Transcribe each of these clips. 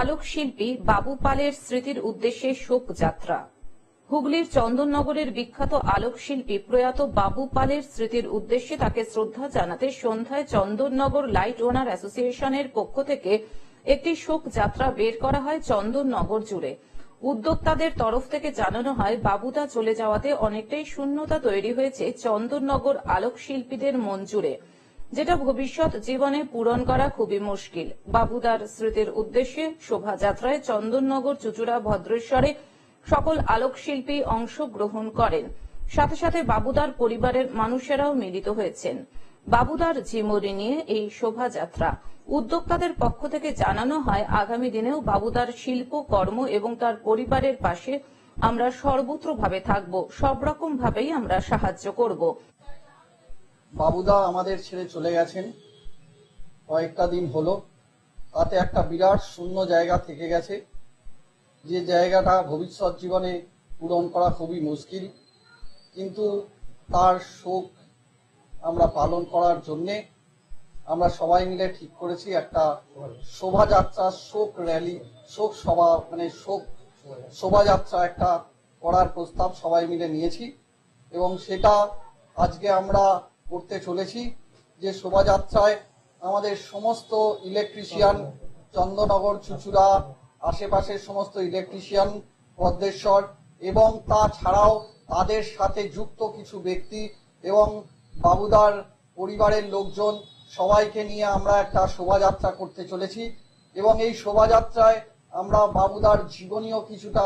আলোকশিল্পী বাবু পালের স্মৃতির উদ্দেশ্যে শোক যাত্রা। হুগলির চন্দননগরের বিখ্যাত আলোকশিল্পী প্রয়াত বাবু পালের স্মৃতির উদ্দেশ্যে তাকে শ্রদ্ধা জানাতে সন্ধ্যায় চন্দননগর লাইট ওনার অ্যাসোসিয়েশনের পক্ষ থেকে একটি শোক যাত্রা বের করা হয় চন্দননগর জুড়ে। উদ্যোক্তাদের তরফ থেকে জানানো হয়, বাবুদা চলে যাওয়াতে অনেকটাই শূন্যতা তৈরি হয়েছে চন্দননগর আলোকশিল্পীদের মন জুড়ে। যেটা ভবিষ্যৎ জীবনে পূরণ করা খুবই মুশকিল। বাবুদার স্মৃতির উদ্দেশ্যে শোভাযাত্রায় চন্দননগর, চুচুড়া, ভদ্রেশ্বরে সকল আলোকশিল্পী অংশগ্রহণ করেন। সাথে সাথে বাবুদার পরিবারের মানুষেরাও মিলিত হয়েছেন। বাবুদার জীবনী নিয়ে এই শোভাযাত্রা। উদ্যোক্তাদের পক্ষ থেকে জানানো হয়, আগামী দিনেও বাবুদার শিল্প, কর্ম এবং তার পরিবারের পাশে আমরা সর্বত্রভাবে থাকব। সব রকম ভাবেই আমরা সাহায্য করব। বাবুদা আমাদের ছেড়ে চলে গেছেন। কয়েকটা দিন হলো, তাতে একটা বিরাট শূন্য জায়গা থেকে গেছে। যে জায়গাটা ভবিষ্যৎ জীবনে পূরণ করা খুবই মুশকিল, কিন্তু তার শোক আমরা পালন করার জন্যে আমরা সবাই মিলে ঠিক করেছি একটা শোভাযাত্রা, শোক র্যালি, শোক সভা মানে শোক শোভাযাত্রা একটা করার প্রস্তাব সবাই মিলে নিয়েছি। এবং সেটা আজকে আমরা করতে চলেছি যে শোভাযাত্রায় আমাদের সমস্ত ইলেকট্রিশিয়ান চন্দ্রনগর, চুচুড়া, আশেপাশের সমস্ত ইলেকট্রিশিয়ান পদ্মেশ্বর এবং তাছাড়াও তাদের সাথে যুক্ত কিছু ব্যক্তি এবং বাবুদার পরিবারের লোকজন সবাইকে নিয়ে আমরা একটা শোভাযাত্রা করতে চলেছি এবং এই শোভাযাত্রায় আমরা বাবুদার জীবনীয় কিছুটা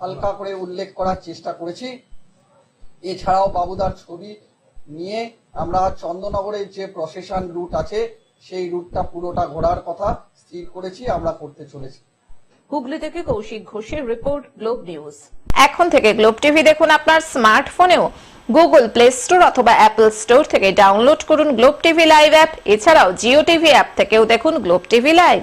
হালকা করে উল্লেখ করার চেষ্টা করেছি। এছাড়াও বাবুদার ছবি নিয়ে আমরা চন্দ্রনগরের যে প্রসেশন রুট আছে সেই রুটটা পুরোটা ঘোরার কথা স্থির করেছি আমরা করতে চলেছি। হুগলি থেকে কৌশিক ঘোষের রিপোর্ট গ্লোব নিউজ। এখন থেকে গ্লোব টিভি দেখুন আপনার স্মার্টফোনেও। গুগল প্লে স্টোর অথবা অ্যাপল স্টোর থেকে ডাউনলোড করুন গ্লোব টিভি লাইভ অ্যাপ। এছাড়াও জিও টিভি অ্যাপ থেকেও দেখুন গ্লোব টিভি লাইভ।